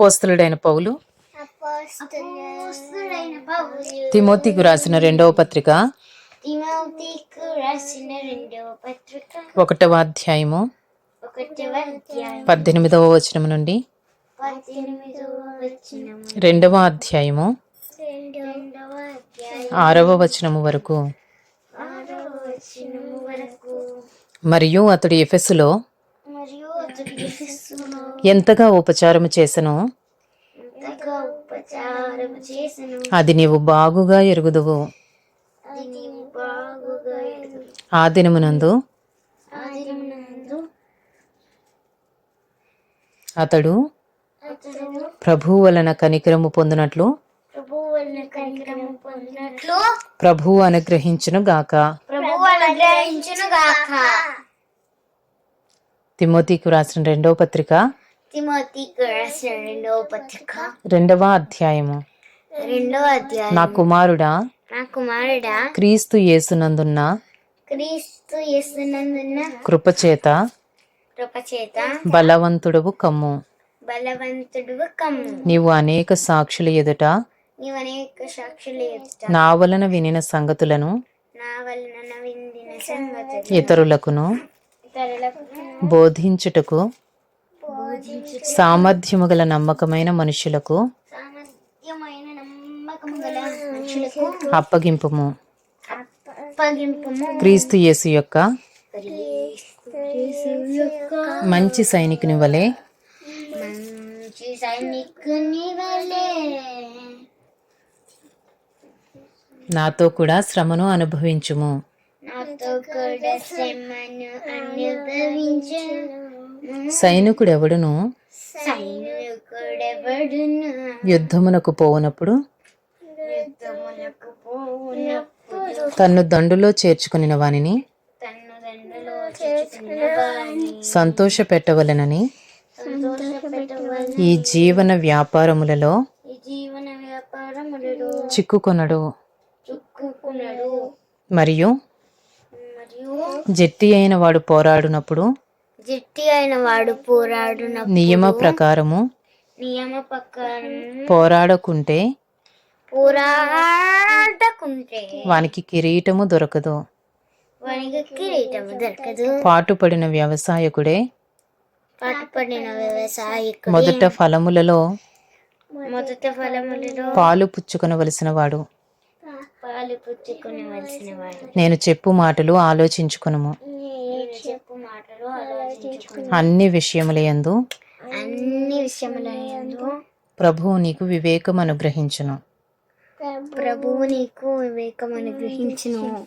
అపోస్తలుడైన పౌలు. తిమోతికు రాసిన రెండవ పత్రిక. ఒకటవ అధ్యాయము. పద్దెనిమిదవ వచనం నుండి. రెండవ అధ్యాయము. ఆరవ వచనము వరకు. మరియు అతడు ఎఫెసులో ఎంతగా ఉపచారము చేసెనో? ఎంతగా ఉపచారం చేసెను? అది నీవు బాగుగా ఎరుగుదువు. ఆ దినమునందు అతడు ప్రభు వలన కనికరము పొందినట్లు ప్రభు అనుగ్రహించును గాక ప్రభు అనుగ్రహించును గాక తిమోతికు రాసిన రెండవ పత్రిక? తిమోతికి రాసిన రెండవ పత్రిక? రెండవ అధ్యాయము. రెండవ అధ్యాయం నా కుమారుడా నా కుమారుడా క్రీస్తు యేసునందున్న క్రీస్తు యేసునందున్న కృపచేత కృపచేత బలవంతుడవు కమ్ము. బలవంతుడు కమ్ము. నీవు అనేక సాక్షుల ఎదుట నీవు అనేక సాక్షులు ఎదుట నా వలన వినిన సంగతులను నా వలన విందిన సంగతులు ఇతరులకును ఇతరులకు బోధించుటకు బోధించు సామర్థ్యము గల నమ్మకమైన మనుషులకు అప్పగింపుము. క్రీస్తు యేసు యొక్క మంచి సైనికుని వలె నాతో కూడా శ్రమను అనుభవించుము నాతో కూడా శ్రమను అనుభవించను సైనికుడెవడును? యుద్ధమునకు పోవునప్పుడు? తన్ను దండులో చేర్చుకుని వానిని? సంతోష పెట్టవలెనని. ఈ జీవన వ్యాపారములలో చిక్కుకొనడు. మరియు జట్టి అయిన వాడు పోరాడునప్పుడు జట్టి అయిన వాడు పోరాడున నియమ ప్రకారము నియమ ప్రకారం పోరాడకుంటే పోరాడకుంటే వానికి కిరీటము దొరకదు. వానికి కిరీటం దొరకదు. పాటుపడిన వ్యవసాయకుడే పాటుపడిన వ్యవసాయకుడు మొదట ఫలములలో మొదట ఫలములలో పాలు పుచ్చుకునవలసిన వాడు. నేను చెప్పు మాటలు ఆలోచించుకుని. అన్ని విషయములందు ప్రభువు నీకు వివేకం అనుగ్రహించును ప్రభువు నీకు వివేకం అనుగ్రహించును